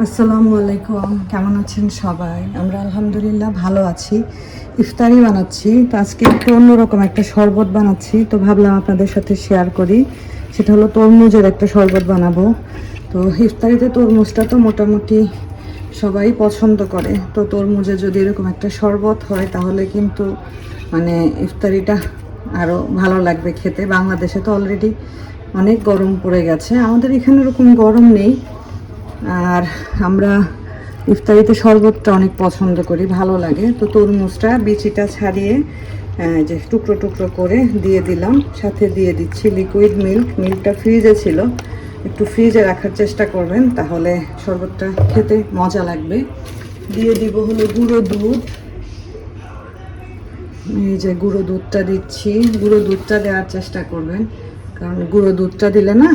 আসসালামু আলাইকুম। কেমন আছেন সবাই? আমরা আলহামদুলিল্লাহ ভালো আছি। ইফতারি বানাচ্ছি। তো আজকে একটু অন্যরকম একটা শরবত বানাচ্ছি। তো ভাবলাম আপনাদের সাথে শেয়ার করি। সেটা হলো তরমুজের একটা শরবত বানাবো। তো ইফতারিতে তরমুজটা তো মোটামুটি সবাই পছন্দ করে। তো তরমুজে যদি এরকম একটা শরবত হয়, তাহলে কিন্তু মানে ইফতারিটা আরও ভালো লাগবে খেতে। বাংলাদেশে তো অলরেডি অনেক গরম পড়ে গেছে। আমাদের এখানে ওরকম গরম নেই। আর আমরা ইফতারিতে শরবতটা অনেক পছন্দ করি, ভালো লাগে। তো তরমুজটা বিচিটা ছাড়িয়ে যে টুকরো টুকরো করে দিয়ে দিলাম। সাথে দিয়ে দিচ্ছি লিকুইড মিল্ক মিল্কটা ফ্রিজে ছিল। একটু ফ্রিজে রাখার চেষ্টা করবেন, তাহলে শরবতটা খেতে মজা লাগবে। দিয়ে দিব হলো গুঁড়ো দুধ। এই যে গুঁড়ো দুধটা দিচ্ছি। গুঁড়ো দুধটা দেওয়ার চেষ্টা করবেন, কারণ গুঁড়ো দুধটা দিলে না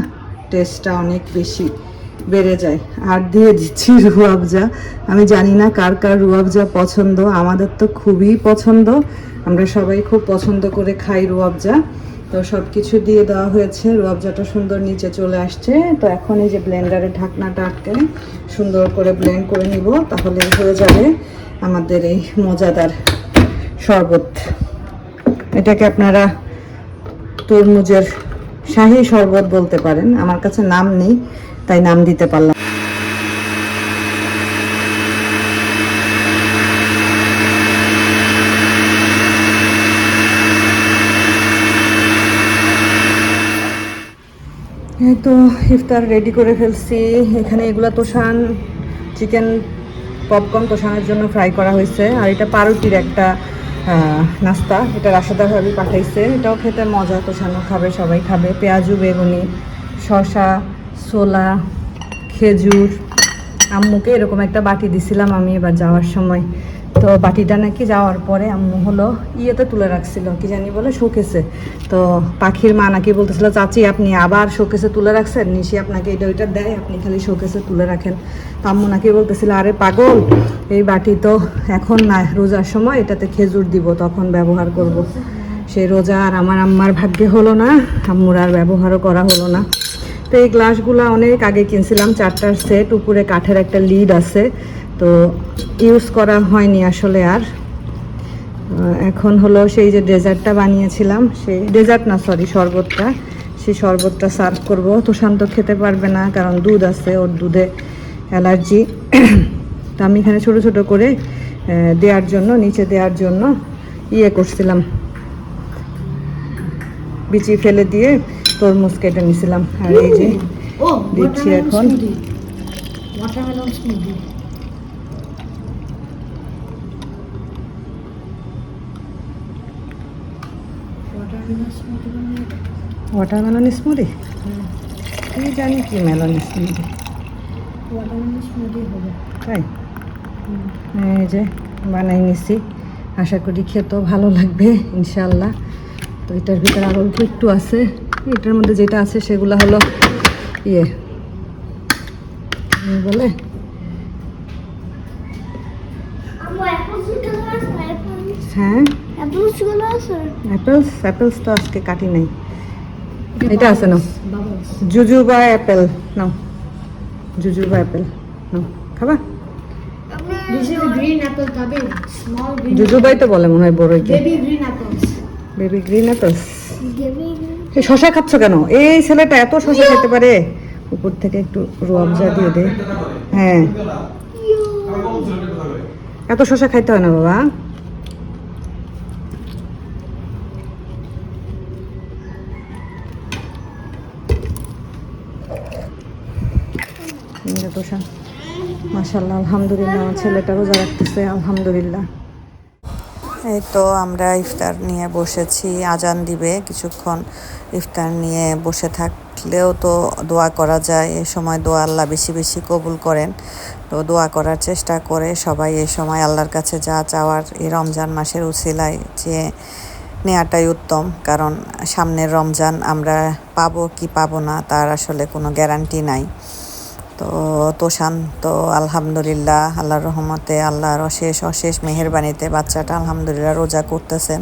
টেস্টটা অনেক বেশি। বেড়ে যায়। আর দিয়ে দিচ্ছি রুয়াবজা আমি জানি না কার কার রুয়াবজা পছন্দ। আমাদের তো খুবই পছন্দ। আমরা সবাই খুব পছন্দ করে খাই রুয়াবজা তো সব কিছু দিয়ে দেওয়া হয়েছে। রুয়াবজাটা সুন্দর নিচে চলে আসছে। তো এখন এই যে ব্লেন্ডারে ঢাকনাটা আটকে সুন্দর করে ব্লেন্ড করে নিব। তাহলে হয়ে যাবে আমাদের এই মজাদার শরবত। এটাকে আপনারা তরমুজের শাহী শরবত বলতে পারেন। আমার কাছে নাম নেই। তাই নাম দিতে পারলাম। তো ইফতার রেডি করে ফেলছি। এখানে এগুলা তোষান চিকেন পপকর্ন তোষানোর জন্য ফ্রাই করা হয়েছে। আর এটা পাউরুটির একটা নাস্তা। এটা রাশাদা ভাবি পাঠাইছে। এটাও খেতে মজা তোষানো খাবে, সবাই খাবে। পেঁয়াজু, বেগুনি, শসা ছোলা, খেজুর, আম্মুকে এরকম একটা বাটি দিছিলাম আমি এবার যাওয়ার সময়। তো বাটিটা নাকি যাওয়ার পরে আম্মু হলো ইয়েতে তুলে রাখছিল, কি জানি বলে শোকেসে। তো পাখির মা নাকি বলতেছিল, চাচি, আপনি আবার শোকেসে তুলে রাখছেন? নিশি আপনাকে এটা ওইটা দেয়, আপনি খালি শোকেসে তুলে রাখেন। তো আম্মু নাকি বলতেছিল, আরে পাগল, এই বাটি তো এখন না, রোজার সময় এটাতে খেজুর দিব, তখন ব্যবহার করব। সেই রোজা আর আমার আম্মার ভাগ্যে হলো না, আম্মুর আর ব্যবহারও করা হলো না। তো এই গ্লাসগুলো অনেক আগে কিনছিলাম চারটার সেট, উপরে কাঠের একটা লিড আছে। তো ইউজ করা হয়নি আসলে আর। এখন হলো সেই যে ডেজার্টটা বানিয়েছিলাম, সেই ডেজার্ট না সরি শরবতটা। সেই শরবতটা সার্ভ করব। তো শান্ত খেতে পারবে না, কারণ দুধ আছে, ওর দুধে অ্যালার্জি। তো আমি এখানে ছোট ছোট করে দেওয়ার জন্য, নিচে দেওয়ার জন্য ইয়ে করছিলাম। বিচি ফেলে দিয়ে তরমুজ কেটে নিছিলাম। আর এই যে ও দিচ্ছি এখন। ওয়াটারমেলন স্মুদি ওয়াটারমেলন স্মুদি বানিয়ে ওয়াটারমেলন স্মুদি কি জানি কি মেলন স্মুদি ওয়াটারমেলন স্মুদি হবে। তাই? এই যে বানাই নিছি। আশা করি খেতেও ভালো লাগবে ইনশাল্লাহ তো এটার ভিতরে আরও একটু আছে। এটার মধ্যে যেটা আছে সেগুলো হলো ইয়ে। বলে? হ্যাঁ? অ্যাপলসগুলো আছে। অ্যাপেলস তো আজকে কাটি নাই। এটা আছে না বাবলস জুজুবা অ্যাপেল নাও। জুজুবা অ্যাপেল নাও। খাবা. জুজুবাই তো বলে মনে হয়. বেবি গ্রিন অ্যাপেলস Baby এই শশা খাচ্ছ কেন? এই ছেলেটা এত শশা খেতে পারে। উপর থেকে একটু রুয়াবজা দিয়ে দে। হ্যাঁ। এত শশা খাইতে হয় না বাবা। মাসাল্লাহ আলহামদুলিল্লাহ আমার ছেলেটা রোজা রাখতেছে আলহামদুলিল্লাহ। এই তো আমরা ইফতার নিয়ে বসেছি। আজান দিবে কিছুক্ষণ ইফতার নিয়ে বসে থাকলেও তো দোয়া করা যায়। এই সময় দোয়া আল্লাহ বেশি বেশি কবুল করেন। তো দোয়া করার চেষ্টা করে সবাই এই সময় আল্লাহর কাছে যা চাওয়ার এই রমজান মাসের উসিলায় যে নেওয়াটাই উত্তম। কারণ সামনের রমজান আমরা পাবো কি পাবো না তার আসলে কোনো গ্যারান্টি নাই। তো তোষান তো আলহামদুলিল্লাহ, আল্লাহর রহমতে, আল্লাহর অশেষ অশেষ মেহেরবানিতে বাচ্চাটা আলহামদুলিল্লাহ রোজা করতেছেন।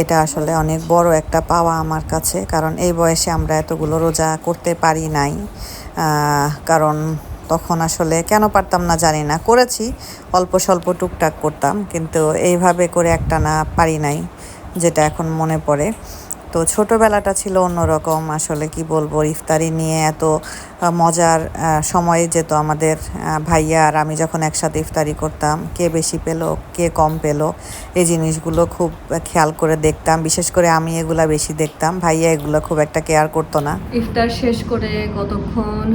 এটা আসলে অনেক বড় একটা পাওয়া আমার কাছে, কারণ এই বয়সে আমরা এতগুলো রোজা করতে পারি নাই। কারণ তখন আসলে কেন পারতাম না জানি না, করেছি, অল্প স্বল্প টুকটাক করতাম, কিন্তু এইভাবে করে একটা না পারি নাই, যেটা এখন মনে পড়ে। তো ছোটোবেলাটা ছিল অন্যরকম, আসলে কি বলব, ইফতারি নিয়ে এত মজার সময় যেত আমাদের ভাইয়া আর আমি যখন একসাথে ইফতারি করতাম, কে বেশি পেল, কে কম পেল, এই জিনিসগুলো খুব খেয়াল করে দেখতাম। বিশেষ করে আমি এগুলা বেশি দেখতাম, ভাইয়া এগুলো খুব একটা কেয়ার করতো না। ইফতার শেষ করে কতক্ষণ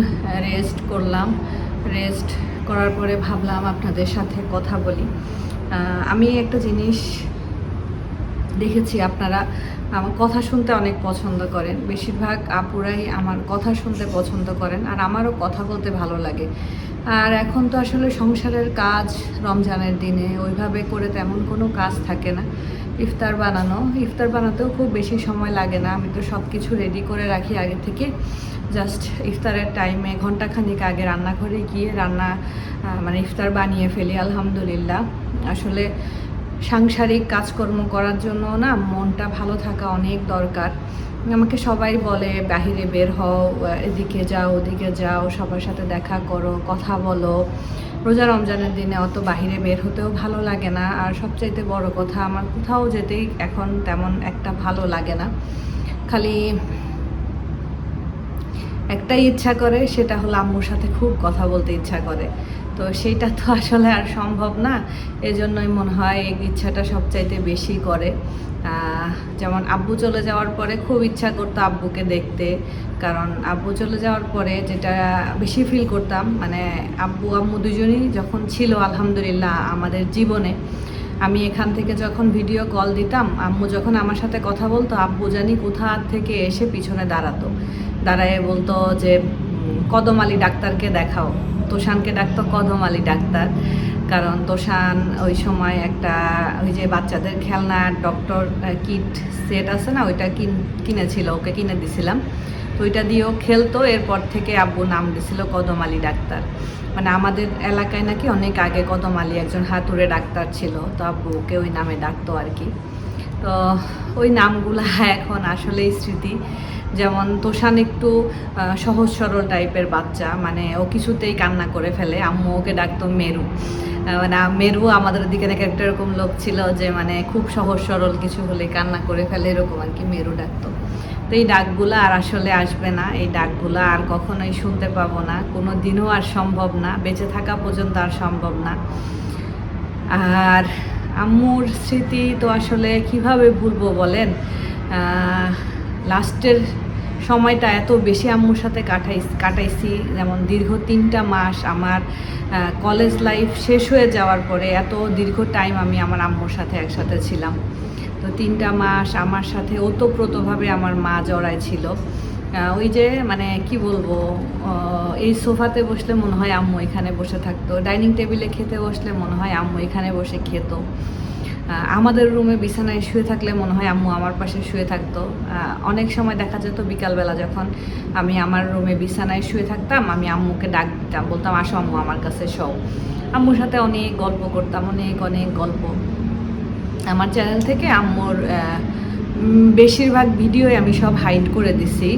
রেস্ট করলাম। রেস্ট করার পরে ভাবলাম আপনাদের সাথে কথা বলি। আমি একটা জিনিস দেখেছি, আপনারা আমার কথা শুনতে অনেক পছন্দ করেন। বেশিরভাগ আপুরাই আমার কথা শুনতে পছন্দ করেন আর আমারও কথা বলতে ভালো লাগে। আর এখন তো আসলে সংসারের কাজ রমজানের দিনে, ওইভাবে করে তেমন কোনো কাজ থাকে না। ইফতার বানানো, ইফতার বানাতেও খুব বেশি সময় লাগে না। আমি তো সব কিছু রেডি করে রাখি আগে থেকে। জাস্ট ইফতারের টাইমে ঘন্টাখানিক আগে রান্নাঘরে গিয়ে রান্না মানে ইফতার বানিয়ে ফেলি, আলহামদুলিল্লাহ। আসলে সাংসারিক কাজকর্ম করার জন্য না মনটা ভালো থাকা অনেক দরকার। আমাকে সবাই বলে, বাহিরে বের হও, এদিকে যাও, ওদিকে যাও, সবার সাথে দেখা করো, কথা বলো। রোজা রমজানের দিনে অত বাহিরে বের হতেও ভালো লাগে না। আর সবচাইতে বড় কথা, আমার কোথাও যেতেই এখন তেমন একটা ভালো লাগে না। খালি একটাই ইচ্ছা করে, সেটা হলো আম্মুর সাথে খুব কথা বলতে ইচ্ছা করে। তো সেটা তো আসলে আর সম্ভব না। এজন্যই মনে হয় এই ইচ্ছাটা সবচাইতে বেশি করে। যেমন আব্বু চলে যাওয়ার পরে খুব ইচ্ছা করতো আব্বুকে দেখতে। কারণ আব্বু চলে যাওয়ার পরে যেটা বেশি ফিল করতাম মানে আব্বু আম্মু দুজনই যখন ছিল আলহামদুলিল্লাহ আমাদের জীবনে, আমি এখান থেকে যখন ভিডিও কল দিতাম, আম্মু যখন আমার সাথে কথা বলতো, আব্বু জানি কোথা থেকে এসে পিছনে দাঁড়াতো। দাঁড়ায় বলতো যে কদম আলী ডাক্তারকে দেখাও। তোষানকে ডাকতো কদম আলী ডাক্তার। কারণ তোষান ওই সময় একটা ওই যে বাচ্চাদের খেলনা, ডক্টর কিট সেট আছে না, ওইটা কিন- কিনেছিল, ওকে কিনে দিছিলাম। তো ওইটা দিয়েও খেলতো, এরপর থেকে আব্বু নাম দিছিল কদম আলী ডাক্তার। মানে আমাদের এলাকায় নাকি অনেক আগে কদম আলী একজন হাতুড়ে ডাক্তার ছিল, তো আব্বু ওকে ওই নামে ডাকতো আর কি। তো ওই নামগুলা এখন আসলেই স্মৃতি। যেমন তোষান একটু সহজ সরল টাইপের বাচ্চা মানে ও কিছুতেই কান্না করে ফেলে, আম্মু ওকে ডাকতো মেরু। মানে মেরু আমাদের দিকে নাকি একটা এরকম লোক ছিল যে মানে খুব সহজ সরল কিছু হলে কান্না করে ফেলে, এরকম আর কি মেরু ডাকতো। তো এই ডাকগুলো আর আসলে আসবে না, এই ডাকগুলো আর কখনোই শুনতে পাবো না, কোনো দিনও আর সম্ভব না, বেঁচে থাকা পর্যন্ত আর সম্ভব না। আর আম্মুর স্মৃতি তো আসলে কীভাবে ভুলবো বলেন? লাস্টের সময়টা এত বেশি আম্মুর সাথে কাটাই কাটাইছি। যেমন দীর্ঘ তিনটা মাস আমার কলেজ লাইফ শেষ হয়ে যাওয়ার পরে এত দীর্ঘ টাইম আমি আমার আম্মুর সাথে একসাথে ছিলাম। তো তিনটা মাস আমার সাথে ওতপ্রোতভাবে আমার মা জড়াই ছিল। ওই যে মানে কি বলব এই সোফাতে বসলে মনে হয় আম্মু এখানে বসে থাকতো। ডাইনিং টেবিলে খেতে বসলে মনে হয় আম্মু এখানে বসে খেত। আমাদের রুমে বিছানায় শুয়ে থাকলে মনে হয় আম্মু আমার পাশে শুয়ে থাকতো। অনেক সময় দেখা যেত বিকালবেলা যখন আমি আমার রুমে বিছানায় শুয়ে থাকতাম, আমি আম্মুকে ডাক দিতাম, বলতাম, আসো আম্মু, আমার কাছে সব আম্মুর সাথে অনেক গল্প করতাম, অনেক অনেক গল্প। আমার চ্যানেল থেকে আম্মুর বেশিরভাগ ভিডিওই আমি সব হাইড করে দিছি।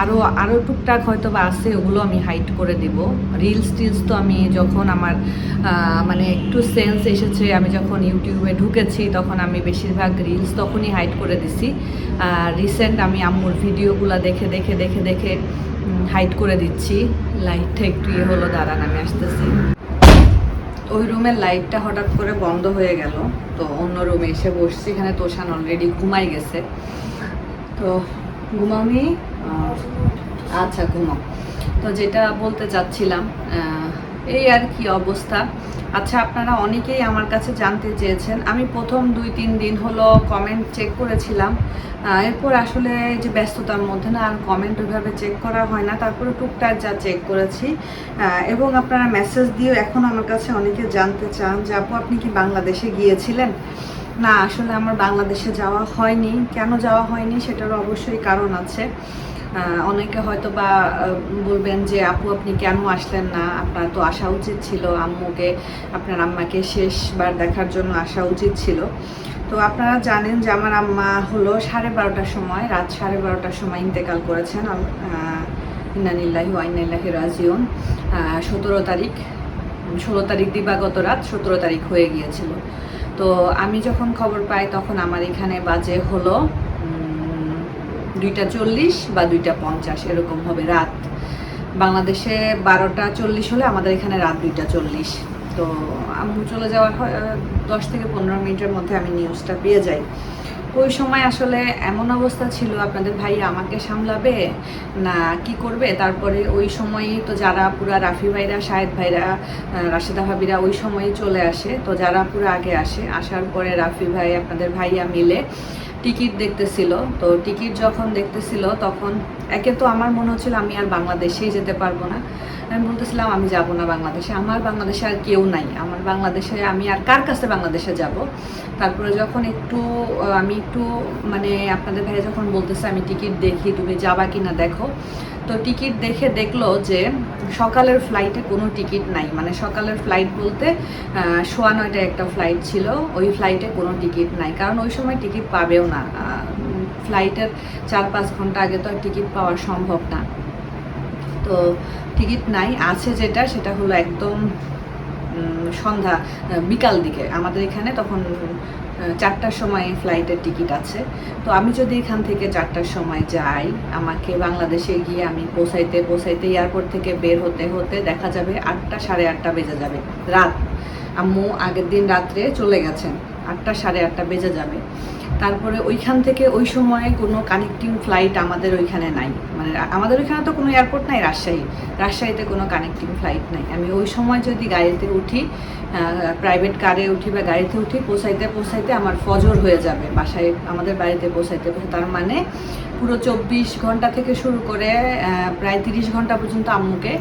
আরও আরও টুকটাক হয়তো বা আছে, ওগুলো আমি হাইট করে দিব। রিলস টিলস তো আমি যখন আমার মানে একটু সেন্স এসেছে, আমি যখন ইউটিউবে ঢুকেছি, তখন আমি বেশিরভাগ রিলস তখনই হাইট করে দিছি। আর রিসেন্ট আমি আম্মুর ভিডিওগুলো দেখে দেখে দেখে দেখে হাইট করে দিচ্ছি। লাইটটা একটু ইয়ে হলো, দাঁড়ান, আমি আসতেছি। ওই রুমের লাইটটা হঠাৎ করে বন্ধ হয়ে গেল। তো অন্য রুমে এসে বসছি, এখানে তোষান অলরেডি ঘুমাই গেছে। তো আহ, আচ্ছা ঘুমাও। তো যেটা বলতে চাচ্ছিলাম এই আর কি অবস্থা। আচ্ছা আপনারা অনেকেই আমার কাছে জানতে চেয়েছেন। আমি প্রথম দুই তিন দিন হলো কমেন্ট চেক করেছিলাম। এরপর আসলে যে ব্যস্ততার মধ্যে না আর কমেন্ট ওইভাবে চেক করা হয় না। তারপরে টুকটাক যা চেক করেছি। এবং আপনারা মেসেজ দিয়েও এখন আমার কাছে অনেকে জানতে চান যে আপু আপনি কি বাংলাদেশে গিয়েছিলেন? না, আসলে আমার বাংলাদেশে যাওয়া হয়নি। কেন যাওয়া হয়নি সেটারও অবশ্যই কারণ আছে। অনেকে হয়তো বা বলবেন যে, আপু, আপনি কেন আসলেন না? আপনার তো আসা উচিত ছিল। আম্মুকে, আপনার আম্মাকে শেষবার দেখার জন্য আসা উচিত ছিল। তো আপনারা জানেন যে, আমার আম্মা হলো সাড়ে বারোটার সময়, রাত সাড়ে বারোটার সময় ইন্তেকাল করেছেন। ইন্নানিল্লাহি ওয়াইনাল্লাহি রাজিউন। সতেরো তারিখ, ষোলো তারিখ দিবাগত রাত, সতেরো তারিখ হয়ে গিয়েছিল। তো আমি যখন খবর পাই তখন আমার এখানে বাজে হলো দুইটা চল্লিশ বা দুইটা পঞ্চাশ, এরকম হবে রাত। বাংলাদেশে বারোটা চল্লিশ হলে আমাদের এখানে রাত দুইটা চল্লিশ। তো আম্মু চলে যাওয়ার দশ থেকে পনেরো মিনিটের মধ্যে আমি নিউজটা পেয়ে যাই। ওই সময় আসলে এমন অবস্থা ছিল, আপনাদের ভাই আমাকে সামলাবে না কি করবে? তারপরে ওই সময়ই তো যারা পুরা রাফি ভাইরা, শাহেদ ভাইরা রাশেদা ভাবিরা ওই সময়ই চলে আসে। তো যারা পুরো আগে আসে, আসার পরে রাফি ভাই, আপনাদের ভাইয়া মিলে টিকিট দেখতেছিল। তো টিকিট যখন দেখতেছিল, তখন একে তো আমার মনে হচ্ছিল আমি আর বাংলাদেশেই যেতে পারব না। আমি বলতেছিলাম, আমি যাব না বাংলাদেশে। আমার বাংলাদেশে আর কেউ নাই। আমার বাংলাদেশে, আমি আর কার কাছে বাংলাদেশে যাব? তারপরে যখন একটু আমি একটু মানে আপনাদের ভাইয়া যখন বলতেছে, আমি টিকিট দেখি, তুমি যাবা কিনা দেখো। তো টিকিট দেখে দেখল যে সকালের ফ্লাইটে কোনো টিকিট নাই। মানে সকালের ফ্লাইট বলতে সোয়া নয়টায় একটা ফ্লাইট ছিল, ওই ফ্লাইটে কোনো টিকিট নাই। কারণ ওই সময় টিকিট পাবেও না। ফ্লাইটের চার পাঁচ ঘণ্টা আগে তো টিকিট পাওয়া সম্ভব না। তো টিকিট নাই, আছে যেটা, সেটা হলো একদম সন্ধ্যা বিকাল দিকে। আমাদের এখানে তখন চারটার সময় ফ্লাইটের টিকিট আছে। তো আমি যদি এখান থেকে চারটার সময় যাই, আমাকে বাংলাদেশে গিয়ে আমি পৌঁছাইতে পৌঁছাইতে এয়ারপোর্ট থেকে বের হতে হতে দেখা যাবে আটটা সাড়ে আটটা বেজে যাবে। রাত। আম্মু আগের দিন রাত্রে চলে গেছেন। আটটা সাড়ে আটটা বেজে যাবে। তারপরে ওইখান থেকে ওই সময়ে কোনো কানেক্টিং ফ্লাইট আমাদের ওইখানে নাই। মানে আমাদের ওইখানে তো কোনো এয়ারপোর্ট নাই, রাজশাহী। রাজশাহীতে কোনো কানেক্টিং ফ্লাইট নাই। আমি ওই সময় যদি গাড়িতে উঠি প্রাইভেট কারে উঠি বা গাড়িতে উঠি, পৌঁছাইতে পৌঁছাইতে আমার ফজর হয়ে যাবে। বাসায়, আমাদের বাড়িতে পৌঁছাইতে তার মানে পুরো চব্বিশ ঘণ্টা থেকে শুরু করে প্রায় তিরিশ ঘণ্টা পর্যন্ত আম্মুকে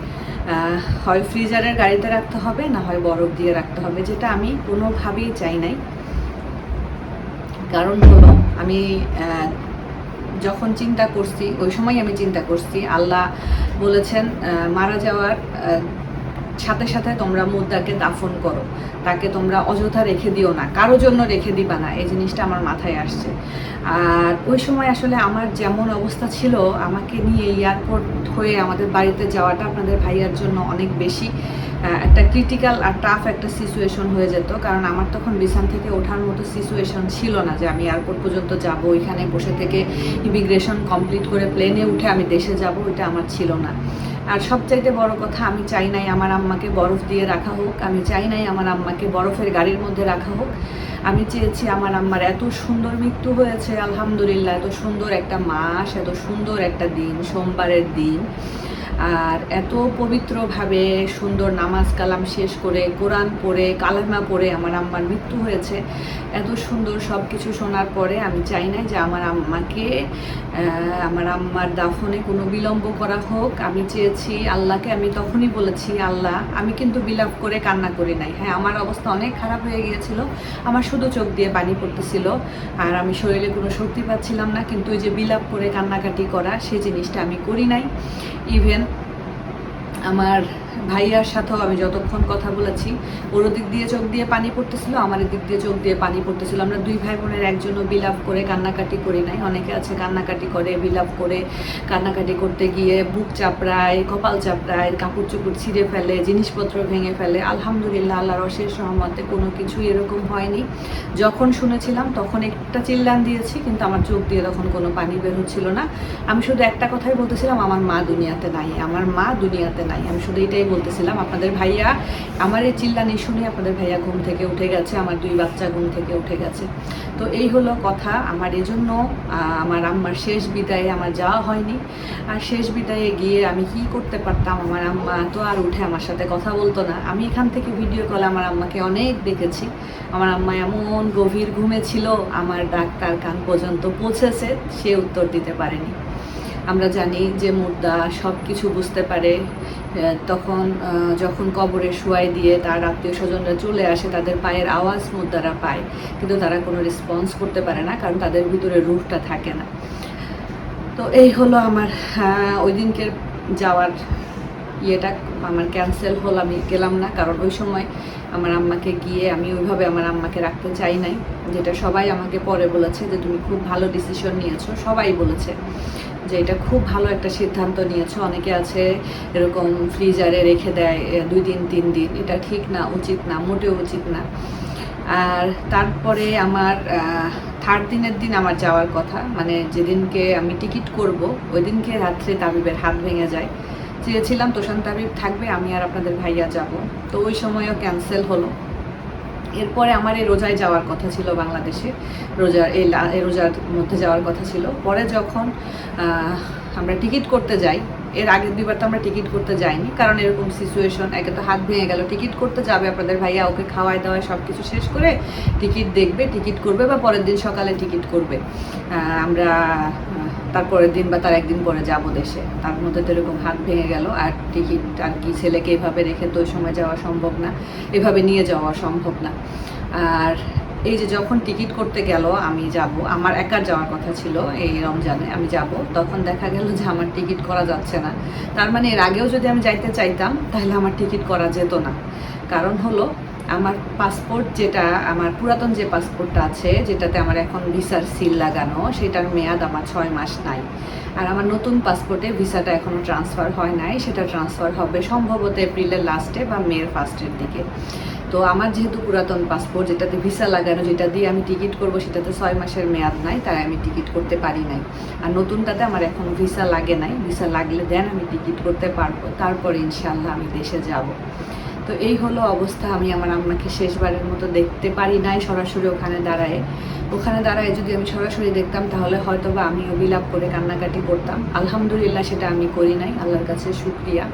হয় ফ্রিজারের গাড়িতে রাখতে হবে, না হয় বরফ দিয়ে রাখতে হবে, যেটা আমি কোনোভাবেই চাই নাই। কারণ হলো, আমি যখন চিন্তা করছি, ওই সময় আমি চিন্তা করছি, আল্লাহ বলেছেন মারা যাওয়ার সাথে সাথে তোমরা মুদ্রাকে দাফন করো। তাকে তোমরা অযথা রেখে দিও না। কারও জন্য রেখে দিবা না। এই জিনিসটা আমার মাথায় আসছে। আর ওই সময় আসলে আমার যেমন অবস্থা ছিল, আমাকে নিয়ে এয়ারপোর্ট হয়ে আমাদের বাড়িতে যাওয়াটা আপনাদের ভাইয়ার জন্য অনেক বেশি একটা ক্রিটিক্যাল আর টাফ একটা সিচুয়েশন হয়ে যেত। কারণ আমার তখন বিছান থেকে ওঠার মতো সিচুয়েশন ছিল না যে আমি এয়ারপোর্ট পর্যন্ত যাব, ওইখানে বসে থেকে ইমিগ্রেশন কমপ্লিট করে প্লেনে উঠে আমি দেশে যাব, ওইটা আমার ছিল না। আর সবচাইতে বড় কথা, আমি চাই নাই আমার আম্মাকে বরফ দিয়ে রাখা হোক, আমি চাই নাই আমার আম্মাকে বরফের গাড়ির মধ্যে রাখা হোক। আমি চেয়েছি আমার আম্মার এত সুন্দর মৃত্যু হয়েছে, আলহামদুলিল্লাহ, এত সুন্দর একটা মাস, এত সুন্দর একটা দিন, সোমবারের দিন। আর এত পবিত্রভাবে সুন্দর নামাজ কালাম শেষ করে, কোরআন পড়ে, কালামা পড়ে আমার আম্মার মৃত্যু হয়েছে। এত সুন্দর সব কিছু শোনার পরে আমি চাই না যে আমার আম্মাকে আমার আম্মার দাফনে কোনো বিলম্ব করা হোক। আমি চেয়েছি আল্লাহকে, আমি তখনই বলেছি, আল্লাহ, আমি কিন্তু বিলাপ করে কান্না করি নাই। হ্যাঁ আমার অবস্থা অনেক খারাপ হয়ে গিয়েছিল। আমার শুধু চোখ দিয়ে পানি পড়তেছিল আর আমি শরীরে কোনো শক্তি পাচ্ছিলাম না। কিন্তু ওই যে বিলাপ করে কান্নাকাটি করা, সেই জিনিসটা আমি করি নাই। ইভেন আমার ভাইয়ার সাথেও আমি যতক্ষণ কথা বলেছি, ওর দিক দিয়ে চোখ দিয়ে পানি পড়তেছিল, আমার দিক দিয়ে চোখ দিয়ে পানি পড়তেছিল। আমরা দুই ভাই বোনের একজনও বিলাপ করে কান্নাকাটি করি নাই। অনেকে আছে কান্নাকাটি করে, বিলাপ করে কান্নাকাটি করতে গিয়ে বুক চাপড়ায়, কপাল চাপড়ায় কাপড় চোপড় ছিঁড়ে ফেলে, জিনিসপত্র ভেঙে ফেলে। আলহামদুলিল্লাহ, আল্লাহর অশেষ সহমতে কোনো কিছুই এরকম হয়নি। যখন শুনেছিলাম, তখন একটা চিল্লান দিয়েছি, কিন্তু আমার চোখ দিয়ে তখন কোনো পানি বের হচ্ছিল না। আমি শুধু একটা কথাই বলতেছিলাম, আমার মা দুনিয়াতে নাই, আমার মা দুনিয়াতে নাই। আমি শুধু এটাই বলতেছিলাম, আপনাদের ভাইয়া আমার এই চিল্লানি শুনে আপনাদের ভাইয়া ঘুম থেকে উঠে গেছে, আমার দুই বাচ্চা ঘুম থেকে উঠে গেছে। তো এই হলো কথা, আমার এজন্য আমার আম্মার শেষ বিদায়ে আমার যাওয়া হয়নি। আর শেষ বিদায়ে গিয়ে আমি কি করতে পারতাম? আমার আম্মা তো আর উঠে আমার সাথে কথা বলতো না। আমি এখান থেকে ভিডিও কলে আমার আম্মাকে অনেক দেখেছি। আমার আম্মা এমন গভীর ঘুমে ছিল, আমার ডাক্তার কান পর্যন্ত পৌঁছেছে, সে উত্তর দিতে পারেনি। আমরা জানি যে মুর্দা সব কিছু বুঝতে পারে তখন যখন কবরে শুয়াই দিয়ে তার আত্মীয় স্বজনরা চলে আসে, তাদের পায়ের আওয়াজ মুদ্রারা পায়। কিন্তু তারা কোনো রেসপন্স করতে পারে না, কারণ তাদের ভিতরে রুহটা থাকে না। তো এই হলো আমার ওই দিনকে যাওয়ার ইয়েটা। আমার ক্যান্সেল হল, আমি গেলাম না, কারণ ওই সময় আমার আম্মাকে গিয়ে আমি ওইভাবে আমার আম্মাকে রাখতে চাই নাই। যেটা সবাই আমাকে পরে বলেছে যে, তুমি খুব ভালো ডিসিশন নিয়েছো। সবাই বলেছে। যে এটা খুব ভালো একটা সিদ্ধান্ত নিয়েছো। অনেকে আছে এরকম ফ্রিজারে রেখে দেয় দুই দিন, তিন দিন। এটা ঠিক না, উচিত না, মোটেও উচিত না। আর তারপরে আমার থার্ড দিনের দিন আমার যাওয়ার কথা। মানে যেদিনকে আমি টিকিট করব, ওই দিনকে রাত্রে তাবিবের হাত ভেঙে যায়। চেয়েছিলাম তোষান তাবিব থাকবে, আমি আর আপনাদের ভাইয়া যাব। তো ওই সময়ও ক্যান্সেল হলো। এরপরে আমার এই রোজায় যাওয়ার কথা ছিল বাংলাদেশে। রোজা, এই রোজার মধ্যে যাওয়ার কথা ছিল। পরে যখন আমরা টিকিট করতে যাই, এর আগের দুইবার তো আমরা টিকিট করতে যাইনি, কারণ এরকম সিচুয়েশন একে তো হাত ভেঙে গেল। টিকিট করতে যাবে আপনাদের ভাইয়া, ওকে খাওয়াই দাওয়ায় সব কিছু শেষ করে টিকিট দেখবে, টিকিট করবে বা পরের দিন সকালে টিকিট করবে। আমরা তারপরের দিন বা তার একদিন পরে যাব দেশে। তার মধ্যে তো এরকম হাত ভেঙে গেল, আর টিকিট আর কি ছেলেকে এভাবে রেখে তো ওই সময় যাওয়া সম্ভব না, এভাবে নিয়ে যাওয়া সম্ভব না। আর এই যে যখন টিকিট করতে গেল, আমি যাব। আমার একার যাওয়ার কথা ছিল এই রমজানে, আমি যাব। তখন দেখা গেল যে আমার টিকিট করা যাচ্ছে না। তার মানে এর আগেও যদি আমি যাইতে চাইতাম, তাহলে আমার টিকিট করা যেত না। কারণ হলো আমার পাসপোর্ট যেটা, আমার পুরাতন যে পাসপোর্টটা আছে, যেটাতে আমার এখন ভিসার সিল লাগানো, সেটার মেয়াদ আমার ছয় মাস নাই। আর আমার নতুন পাসপোর্টে ভিসাটা এখনও ট্রান্সফার হয় নাই, সেটা ট্রান্সফার হবে সম্ভবত এপ্রিলের লাস্টে বা মের ফার্স্টের দিকে। তো আমার যেহেতু পুরাতন পাসপোর্ট যেটাতে ভিসা লাগানো, যেটা দিয়ে আমি টিকিট করব, সেটাতে ছয় মাসের মেয়াদ নাই, তাই আমি টিকিট করতে পারি নাই। আর নতুনটাতে আমার এখন ভিসা লাগে নাই ভিসা লাগলে দেন আমি টিকিট করতে পারব, তারপরে ইনশাল্লাহ আমি দেশে যাব। তো এই হলো অবস্থা। আমি আমার আম্মাকে শেষবারের মতো দেখতে পারি নাই, সরাসরি ওখানে দাঁড়ায়। ওখানে দাঁড়ায় যদি আমি সরাসরি দেখতাম, তাহলে হয়তো বা আমিও বিলাপ করে কান্নাকাটি করতাম। আলহামদুলিল্লাহ সেটা আমি করি নাই। আল্লাহর কাছে শুক্রিয়া।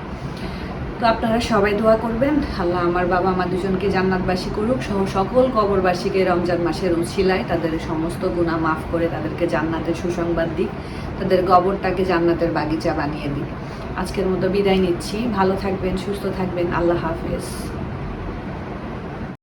তো আপনারা সবাই দোয়া করবেন। আল্লাহ আমার বাবা, আমার দুজনকে জান্নাতবাসী করুক। সহ সকল কবরবাসীকে রমজান মাসের উছিলায় তাদের সমস্ত গুণা মাফ করে তাদেরকে জান্নাতের সুসংবাদ দিক, তাদের কবরটাকে জান্নাতের বাগিচা বানিয়ে দিক। আজকের মতো বিদায় নিচ্ছি। ভালো থাকবেন, সুস্থ থাকবেন। আল্লাহ হাফেজ।